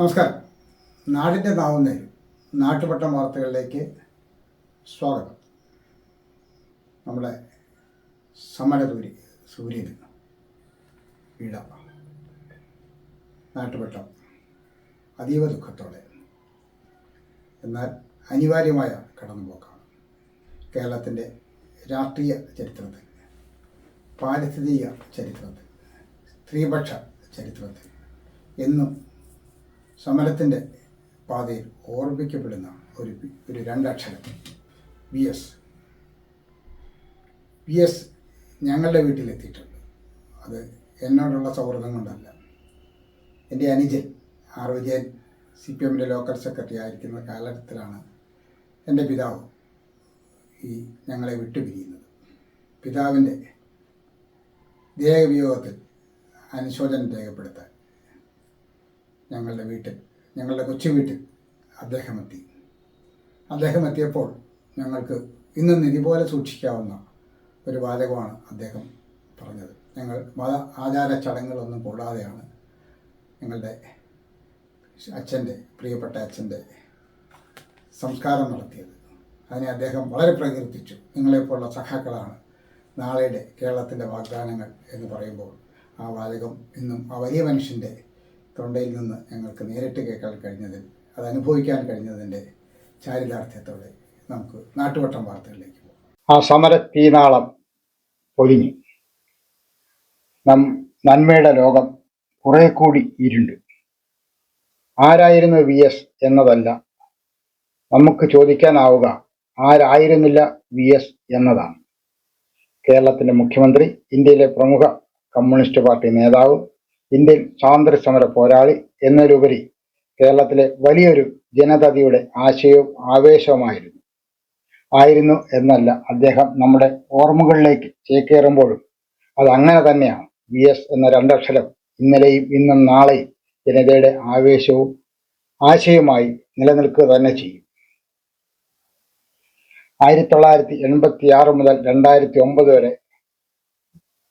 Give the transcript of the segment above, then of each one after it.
നമസ്കാരം. നാടിന്റെ നാവുന്ന നാട്ടുപട്ട വാർത്തകളിലേക്ക് സ്വാഗതം. നമ്മുടെ സമരദൂരി സൂര്യന് ഇട നാട്ടുപട്ടം അതീവ ദുഃഖത്തോടെ. എന്നാൽ അനിവാര്യമായ കടന്നുപോക്കാണ്. കേരളത്തിന്റെ രാഷ്ട്രീയ ചരിത്രത്തിൽ പാരിസ്ഥിതിക ചരിത്രത്തിൽ സ്ത്രീപക്ഷ ചരിത്രത്തിൽ എന്നും സമരത്തിന്റെ പാതയിൽ ഓർമ്മിക്കപ്പെടുന്ന ഒരു ഒരു രണ്ടക്ഷരം. V S. വി എസ് ഞങ്ങളുടെ വീട്ടിലെത്തിയിട്ടുണ്ട്. അത് എന്നോടുള്ള സൗഹൃദം കൊണ്ടല്ല. എന്റെ അനുജൻ ആർ വിജയൻ സി പി എമ്മിന്റെ ലോക്കൽ സെക്രട്ടറി ആയിരിക്കുന്ന കാലഘട്ടത്തിലാണ് എന്റെ പിതാവ് ഈ ഞങ്ങളെ വിട്ടുപിരിയുന്നത്. പിതാവിന്റെ ദേഹവിയോഗത്തിൽ അനുശോചനം രേഖപ്പെടുത്താൻ ഞങ്ങളുടെ വീട്ടിൽ ഞങ്ങളുടെ കൊച്ചു വീട്ടിൽ അദ്ദേഹം എത്തി അദ്ദേഹം എത്തിയപ്പോൾ ഞങ്ങൾക്ക് ഇന്ന് നിധി പോലെ സൂക്ഷിക്കാവുന്ന ഒരു വാചകമാണ് അദ്ദേഹം പറഞ്ഞത്. ഞങ്ങൾ മത ആചാര ചടങ്ങുകളൊന്നും കൂടാതെയാണ് ഞങ്ങളുടെ അച്ഛന്റെ പ്രിയപ്പെട്ട അച്ഛന്റെ സംസ്കാരം നടത്തിയത്. അതിനെ അദ്ദേഹം വളരെ പ്രകീർത്തിച്ചു. നിങ്ങളെപ്പോലുള്ള സഖാക്കളാണ് നാളെയുടെ കേരളത്തിന്റെ വാഗ്ദാനങ്ങൾ എന്ന് പറയുമ്പോൾ ആ വാചകം ഇന്നും ആ വലിയ മനുഷ്യന്റെ തൊണ്ടയിൽ നിന്ന് ഞങ്ങൾക്ക് നേരിട്ട് കേൾക്കാൻ കഴിഞ്ഞതിൽ അത് അനുഭവിക്കാൻ കഴിഞ്ഞതിന്റെ ചാരിതാർത്ഥ്യത്തോടെ നമുക്ക് നാട്ടുവട്ടം വാർത്തകളിലേക്ക് പോകാം. ആ സമര തീനാളം പൊലിഞ്ഞു. നം നന്മയുടെ ലോകം കുറെ കൂടി ഇരുണ്ട്. ആരായിരുന്നു വി എസ് എന്നതല്ല. നമുക്ക് ചോദിക്കാനാവുക ആരായിരുന്നില്ല വി എസ് എന്നതാണ്. കേരളത്തിന്റെ മുഖ്യമന്ത്രി ഇന്ത്യയിലെ പ്രമുഖ കമ്മ്യൂണിസ്റ്റ് പാർട്ടി നേതാവ് ഇന്ത്യൻ സ്വാതന്ത്ര്യ സമര പോരാളി എന്നതിലുപരി കേരളത്തിലെ വലിയൊരു ജനതയുടെ ആശയവും ആവേശവുമായിരുന്നു. ആയിരുന്നു എന്നല്ല അദ്ദേഹം നമ്മുടെ ഓർമ്മകളിലേക്ക് ചേക്കേറുമ്പോഴും അത് അങ്ങനെ തന്നെയാണ്. വി എസ് എന്ന രണ്ടക്ഷരം ഇന്നലെയും ഇന്നും നാളെയും ജനതയുടെ ആവേശവും ആശയവുമായി നിലനിൽക്കുക തന്നെ ചെയ്യും. ആയിരത്തി തൊള്ളായിരത്തി എൺപത്തി ആറ് മുതൽ രണ്ടായിരത്തി ഒമ്പത് വരെ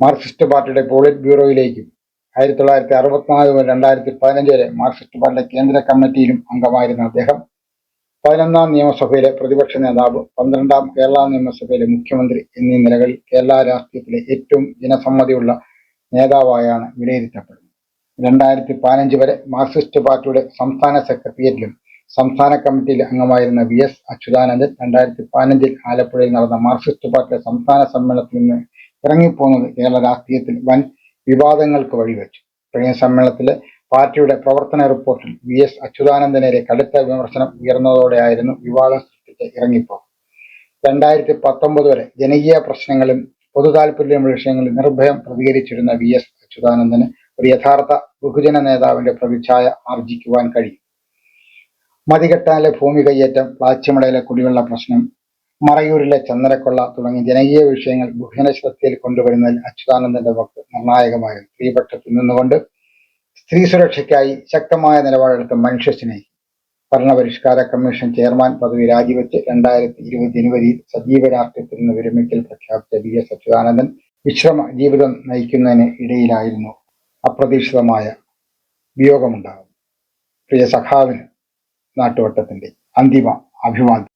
മാർക്സിസ്റ്റ് പാർട്ടിയുടെ പോളിറ്റ് ബ്യൂറോയിലേക്കും ആയിരത്തി തൊള്ളായിരത്തി അറുപത്തിനാല് മുതൽ രണ്ടായിരത്തി പതിനഞ്ച് വരെ മാർക്സിസ്റ്റ് പാർട്ടിയുടെ കേന്ദ്ര കമ്മിറ്റിയിലും അംഗമായിരുന്ന അദ്ദേഹം. പതിനൊന്നാം നിയമസഭയിലെ പ്രതിപക്ഷ നേതാവ് പന്ത്രണ്ടാം കേരള നിയമസഭയിലെ മുഖ്യമന്ത്രി എന്നീ നിലകളിൽ കേരള രാഷ്ട്രീയത്തിലെ ഏറ്റവും ജനസമ്മതിയുള്ള നേതാവായാണ് വിലയിരുത്തപ്പെടുന്നത്. രണ്ടായിരത്തി പതിനഞ്ച് വരെ മാർക്സിസ്റ്റ് പാർട്ടിയുടെ സംസ്ഥാന സെക്രട്ടേറിയറ്റിലും സംസ്ഥാന കമ്മിറ്റിയിൽ അംഗമായിരുന്ന വി എസ് അച്യുതാനന്ദൻ രണ്ടായിരത്തി പതിനഞ്ചിൽ ആലപ്പുഴയിൽ നടന്ന മാർക്സിസ്റ്റ് പാർട്ടിയുടെ സംസ്ഥാന സമ്മേളനത്തിൽ നിന്ന് ഇറങ്ങിപ്പോകുന്നത് കേരള രാഷ്ട്രീയത്തിൽ വൻ വിവാദങ്ങൾക്ക് വഴിവെച്ചു. കഴിഞ്ഞ സമ്മേളനത്തിലെ പാർട്ടിയുടെ പ്രവർത്തന റിപ്പോർട്ടിൽ വി എസ് അച്യുതാനന്ദനെതിരെ കടുത്ത വിമർശനം ഉയർന്നതോടെയായിരുന്നു വിവാദം സൃഷ്ടിച്ച് ഇറങ്ങിപ്പോ രണ്ടായിരത്തി പത്തൊമ്പത് വരെ ജനകീയ പ്രശ്നങ്ങളും പൊതു താല്പര്യ വിഷയങ്ങളിൽ നിർഭയം പ്രതികരിച്ചിരുന്ന വി എസ് അച്യുതാനന്ദന് ഒരു യഥാർത്ഥ ബഹുജന നേതാവിന്റെ പ്രതിച്ഛായ ആർജിക്കുവാൻ കഴിയും. മതികെട്ടാലെ ഭൂമി കയ്യേറ്റം പ്ലാച്ചിമടയിലെ കുടിവെള്ള പ്രശ്നം മറയൂരിലെ ചന്ദനക്കൊള്ള തുടങ്ങിയ ജനകീയ വിഷയങ്ങൾ ബഹുജന ശ്രദ്ധയിൽ കൊണ്ടുവരുന്നതിൽ അച്യുതാനന്ദന്റെ വക്ക് നിർണായകമായിരുന്നു സ്ത്രീപക്ഷത്തിൽ നിന്നുകൊണ്ട് സ്ത്രീ സുരക്ഷയ്ക്കായി ശക്തമായ നിലപാടെടുത്ത മനുഷ്യസ്നേഹി ഭരണപരിഷ്കാര കമ്മീഷൻ ചെയർമാൻ പദവി രാജിവെച്ച് രണ്ടായിരത്തി ഇരുപത് ജനുവരിയിൽ സജീവ രാഷ്ട്രീയത്തിൽ നിന്ന് വിരമിക്കൽ പ്രഖ്യാപിച്ച വി എസ് അച്യുതാനന്ദൻ വിശ്രമ ജീവിതം നയിക്കുന്നതിന് ഇടയിലായിരുന്നു അപ്രതീക്ഷിതമായ വിയോഗമുണ്ടാകും പ്രിയ സഖാവിന് നാട്ടുവട്ടത്തിന്റെ അന്തിമ അഭിവാദ്യം.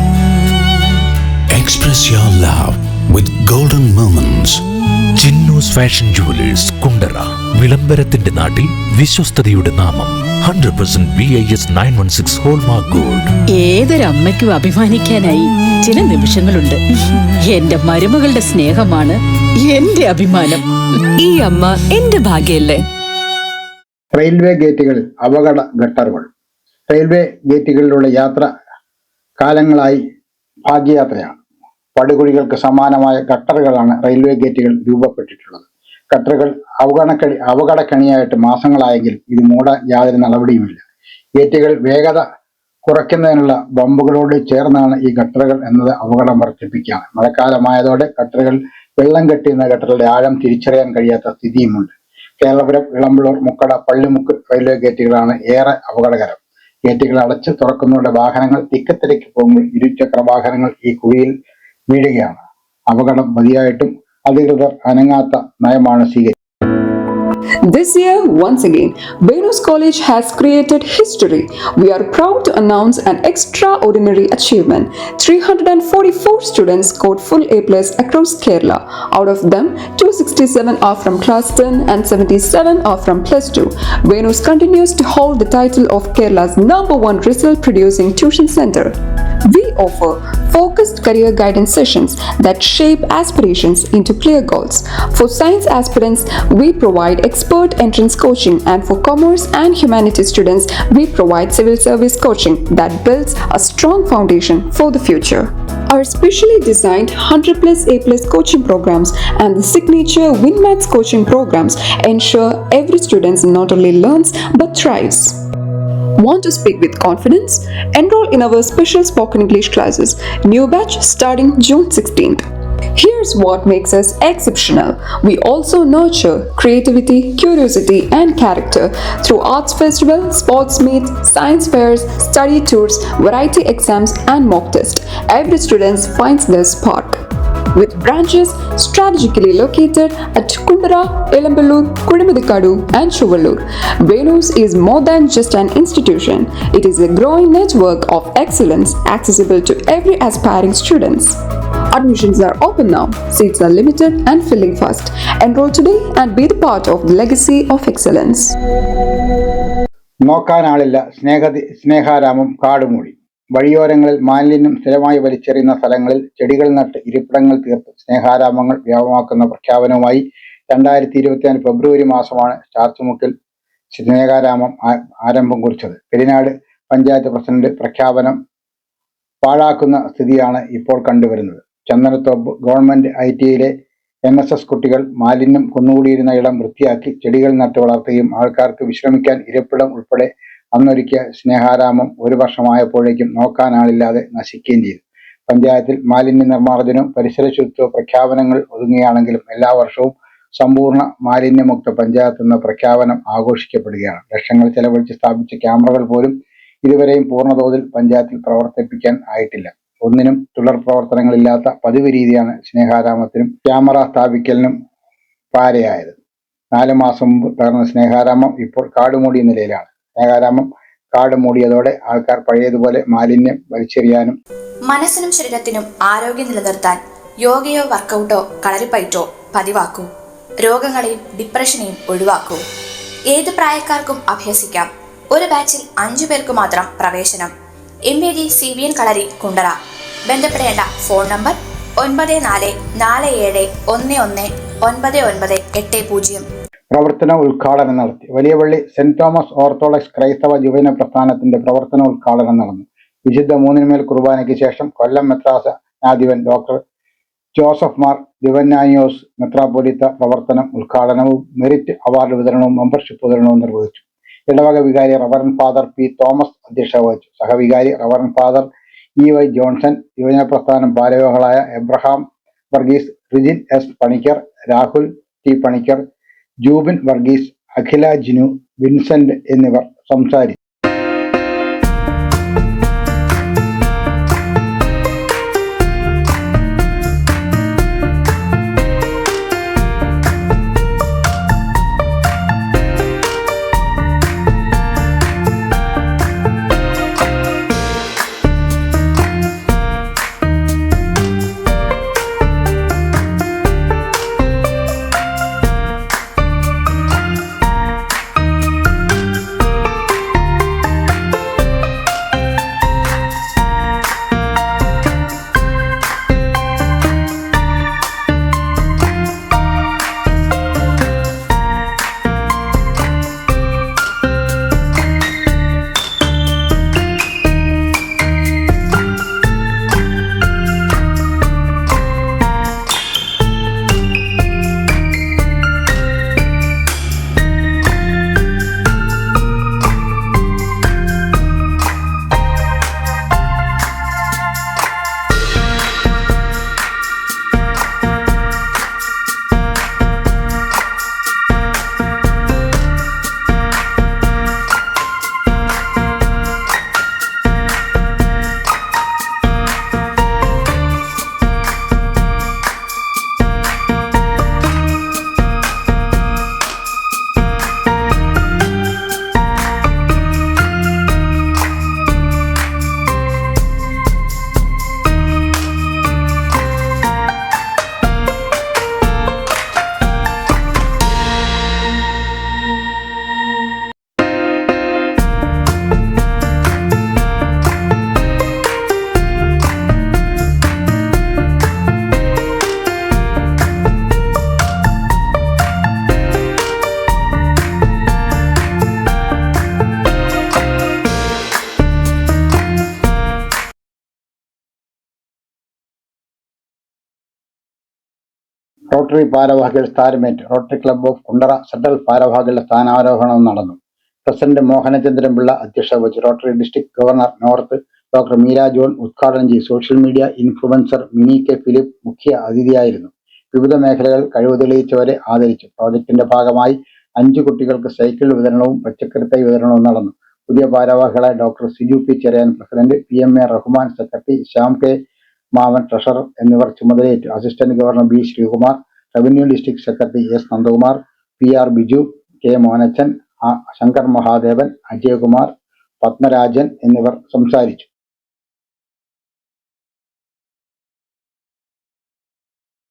Express your love with golden moments. Chinnus fashion jewellers Kundara വിളംബരത്തിന്റെ നാട്ടിൽ വിശ്വസ്തതയുടെ നാമം hundred percent B I S nine one six hallmark gold ഏതൊരമ്മയ്ക്കും അഭിമാനിക്കാനായി ചില നിമിഷങ്ങളുണ്ട്. എന്റെ മരുമകളുടെ സ്നേഹമാണ് എന്റെ അഭിമാനം. ഈ അമ്മ എന്റെ ഭാഗ്യല്ലേ? റെയിൽവേ ഗേറ്റുകളിൽ അപകട ഗട്ടറുകൾ റെയിൽവേ ഗേറ്റുകളിലുള്ള യാത്ര കാലങ്ങളായി ഭാഗ്യയാത്രയാണ്. പടുകുഴികൾക്ക് സമാനമായ ഗട്ടറുകളാണ് റെയിൽവേ ഗേറ്റുകൾ രൂപപ്പെട്ടിട്ടുള്ളത്. ഗട്ടറുകൾ അവഗണക്കണി അവഗണക്കണിയായിട്ട് മാസങ്ങളായെങ്കിലും ഇത് മൂടാൻ യാതൊരു നടപടിയുമില്ല. ഗേറ്റുകൾ വേഗത കുറയ്ക്കുന്നതിനുള്ള ബമ്പുകളോട് ചേർന്നാണ് ഈ ഗട്ടറുകൾ എന്നത് അപകടം വർദ്ധിപ്പിക്കുകയാണ് മഴക്കാലമായതോടെ ഗട്ടറുകൾ വെള്ളം കെട്ടിയുന്ന ഗട്ടറുകളുടെ ആഴം തിരിച്ചറിയാൻ കഴിയാത്ത സ്ഥിതിയുമുണ്ട്. കേരളപുരം ഇളമ്പളൂർ മുക്കട പള്ളിമുക്ക് റെയിൽവേ ഗേറ്റുകളാണ് ഏറെ അപകടകരം. ഗേറ്റുകൾ അടച്ച് തുറക്കുന്നവരുടെ വാഹനങ്ങൾ തിക്കത്തിലേക്ക് പോകുമ്പോൾ ഇരുചക്ര വാഹനങ്ങൾ ഈ കുഴിയിൽ വീഴുകയാണ്. അപകടം മതിയായിട്ടും അധികൃതർ അനങ്ങാത്ത നയമാണ് സ്വീകരിച്ചത്. This year, once again, Venus College has created history. We are proud to announce an extraordinary achievement. 344 students scored full A plus across Kerala. Out of them, 267 are from class 10 and 77 are from plus 2. Venus continues to hold the title of Kerala's number one result producing tuition center. We offer focused career guidance sessions that shape aspirations into clear goals. For science aspirants, we provide expert entrance coaching, and for commerce and humanities students, we provide civil service coaching that builds a strong foundation for the future. Our specially designed 100 plus A plus coaching programs and the signature WinMaths coaching programs ensure every student not only learns but thrives. Want to speak with confidence? Enroll in our special spoken English classes. New batch starting June 16th. Here's what makes us exceptional. We also nurture creativity, curiosity, and character through arts festival, sports meets, science fairs, study tours, variety exams, and mock tests. Every student finds their spark. With branches strategically located at Kundara, Elamballur, Kudimadikadu, and Chuvallur, Venus is more than just an institution. It is a growing network of excellence accessible to every aspiring students. Admissions are open now. Seats are limited and filling fast. Enroll today and be the part of the legacy of excellence. നോക്കാനാളില്ല സ്നേഹ സ്നേഹാരാമം കാടുമൂടി വഴിയോരങ്ങളിൽ മാലിന്യം സ്ഥിരമായി വലിച്ചെറിയുന്ന സ്ഥലങ്ങളിൽ ചെടികൾ നട്ട് ഇരിപ്പിടങ്ങൾ തീർത്ത് സ്നേഹാരാമങ്ങൾ വ്യാപമാക്കുന്ന പ്രഖ്യാപനവുമായി രണ്ടായിരത്തി ഇരുപത്തിനാല് ഫെബ്രുവരി മാസമാണ് ചാർത്തുമുക്കിൽ സ്നേഹാരാമം ആരംഭം കുറിച്ചത് പെരിനാട് പഞ്ചായത്ത് പ്രസിഡന്റ് പ്രഖ്യാപനം പാഴാക്കുന്ന സ്ഥിതിയാണ് ഇപ്പോൾ കണ്ടുവരുന്നത് ചന്ദനത്തോപ്പ് ഗവൺമെന്റ് ഐ ടിയിലെ എൻ എസ് എസ് കുട്ടികൾ മാലിന്യം കുന്നുകൂടിയിരുന്ന ഇടം വൃത്തിയാക്കി ചെടികൾ നട്ടു വളർത്തുകയും ആൾക്കാർക്ക് വിശ്രമിക്കാൻ ഇരിപ്പിടം ഉൾപ്പെടെ അന്നൊരുക്കിയ സ്നേഹാരാമം ഒരു വർഷമായപ്പോഴേക്കും നോക്കാനാളില്ലാതെ നശിക്കുകയും ചെയ്തു. പഞ്ചായത്തിൽ മാലിന്യ നിർമ്മാർജനവും പരിസര ശുചിത്വ പ്രഖ്യാപനങ്ങൾ ഒതുങ്ങുകയാണെങ്കിലും എല്ലാ വർഷവും സമ്പൂർണ മാലിന്യമുക്ത പഞ്ചായത്ത് എന്ന പ്രഖ്യാപനം ആഘോഷിക്കപ്പെടുകയാണ്. ലക്ഷങ്ങൾ ചെലവഴിച്ച് സ്ഥാപിച്ച ക്യാമറകൾ പോലും ഇതുവരെയും പൂർണതോതിൽ പഞ്ചായത്തിൽ പ്രവർത്തിപ്പിക്കാൻ ആയിട്ടില്ല. ഒന്നിനും തുടർ പ്രവർത്തനങ്ങളില്ലാത്ത പതിവ് രീതിയാണ് സ്നേഹാരാമത്തിനും ക്യാമറ സ്ഥാപിക്കലിനും പാരയായത്. നാല് മാസം മുമ്പ് തകർന്ന സ്നേഹാരാമം ഇപ്പോൾ കാടുമൂടിയ നിലയിലാണ്. സ്നേഹാരാമം കാട് മൂടിയതോടെ ആൾക്കാർ പഴയതുപോലെ മാലിന്യം വലിച്ചെറിയാനും മനസ്സിനും ശരീരത്തിനും ആരോഗ്യം നിലനിർത്താൻ യോഗയോ വർക്കൗട്ടോ കളരിപ്പയറ്റോ പതിവാക്കൂ. രോഗങ്ങളെയും ഡിപ്രഷനെയും ഒഴിവാക്കൂ. ഏത് പ്രായക്കാർക്കും അഭ്യസിക്കാം. ഒരു ബാച്ചിൽ അഞ്ചു പേർക്ക് മാത്രം പ്രവേശനം. M A G C V N Kalari Kundara. ബന്ധപ്പെടേണ്ട ഫോൺ നമ്പർ ഒൻപത് നാല് നാല് ഏഴ് ഒന്ന് ഒന്ന് ഒൻപത് ഒൻപത് എട്ട് പൂജ്യം. പ്രവർത്തന ഉദ്ഘാടനം നടത്തി. വലിയപള്ളി സെന്റ് തോമസ് ഓർത്തഡോക്സ് ക്രൈസ്തവ യുവജന പ്രസ്ഥാനത്തിന്റെ പ്രവർത്തന ഉദ്ഘാടനം നടന്നു. വിശുദ്ധ മൂന്നിനുമേൽ കുർബാനയ്ക്ക് ശേഷം കൊല്ലം മെത്രാസ ആധിപൻ ഡോക്ടർ ജോസഫ് മാർ ദിവന്നാനിയോസ് മെത്രാപൊലിത്ത പ്രവർത്തനം ഉദ്ഘാടനവും മെറിറ്റ് അവാർഡ് വിതരണവും മെമ്പർഷിപ്പ് വിതരണവും നിർവഹിച്ചു. ഇടവക വികാരി റവറൻ ഫാദർ പി തോമസ് അധ്യക്ഷത വഹിച്ചു സഹവികാരി reverend father E Y Johnson യുവജന പ്രസ്ഥാനം ഭാരവാഹികളായ Abraham Varghese Rijin S Panicker Rahul T Panicker Jubin Varghese Akhila Jinu Vincent എന്നിവർ സംസാരിച്ചു. റോട്ടറി ഭാരവാഹികൾ സ്ഥാനമേറ്റ് rotary club of Kundara central ഭാരവാഹികളുടെ സ്ഥാനാരോഹണം നടന്നു. പ്രസിഡന്റ് മോഹനചന്ദ്രൻ പിള്ള അധ്യക്ഷത വഹിച്ചു rotary district governor north doctor Meera John ഉദ്ഘാടനം ചെയ്തു. Social media influencer Mini K Philip മുഖ്യ അതിഥിയായിരുന്നു. വിവിധ മേഖലകൾ കഴിവ് തെളിയിച്ചവരെ ആദരിച്ചു. പ്രോജക്റ്റിന്റെ ഭാഗമായി അഞ്ചു കുട്ടികൾക്ക് സൈക്കിൾ വിതരണവും പച്ചക്കറി വിതരണവും നടന്നു. പുതിയ ഭാരവാഹികളായ doctor Siju P Cherian president P M A Rahman secretary Shyam K മാവൻ treasurer എന്നിവർ ചുമതലയേറ്റു. Assistant governor B Sreekumar revenue district secretary S Nandakumar P R Biju K Monachan Shankar Mahadevan Ajayakumar Padmarajan എന്നിവർ സംസാരിച്ചു.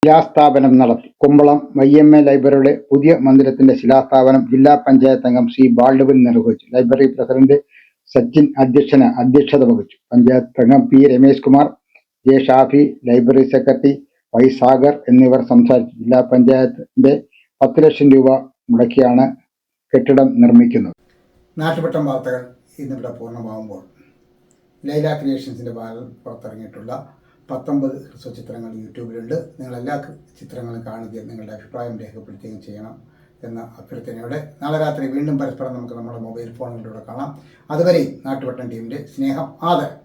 ശിലാസ്ഥാപനം നടത്തി. കുമ്പളം Y M A ലൈബ്രറിയുടെ പുതിയ മന്ദിരത്തിന്റെ ശിലാസ്ഥാപനം ജില്ലാ പഞ്ചായത്ത് അംഗം സി ബാൾഡുവിൻ നിർവഹിച്ചു. ലൈബ്രറി പ്രസിഡന്റ് സച്ചിൻ അധ്യക്ഷന് അധ്യക്ഷത വഹിച്ചു. പഞ്ചായത്ത് അംഗം P Ramesh Kumar J Shafi library secretary Y Sagar എന്നിവർ സംസാരിച്ചു. ജില്ലാ പഞ്ചായത്തിന്റെ പത്ത് ലക്ഷം രൂപ മുടക്കിയാണ് കെട്ടിടം നിർമ്മിക്കുന്നത്. നാട്ടുപട്ടം വാർത്തകൾ ഇന്നിവിടെ പൂർണമാകുമ്പോൾ ലൈല ക്രിയേഷൻസിന്റെ ഭാഗം പുറത്തിറങ്ങിയിട്ടുള്ള പത്തൊമ്പത് ഹ്രസ്വ ചിത്രങ്ങൾ യൂട്യൂബിലുണ്ട്. നിങ്ങൾ എല്ലാ ചിത്രങ്ങളും കാണുകയും നിങ്ങളുടെ അഭിപ്രായം രേഖപ്പെടുത്തുകയും ചെയ്യണം എന്ന അഭ്യർത്ഥനയോടെ നാളെ രാത്രി വീണ്ടും പരസ്പരം നമുക്ക് നമ്മുടെ മൊബൈൽ ഫോണുകളിലൂടെ കാണാം. അതുവരെയും നാട്ടുപട്ടം ടീമിന്റെ സ്നേഹം ആദരം.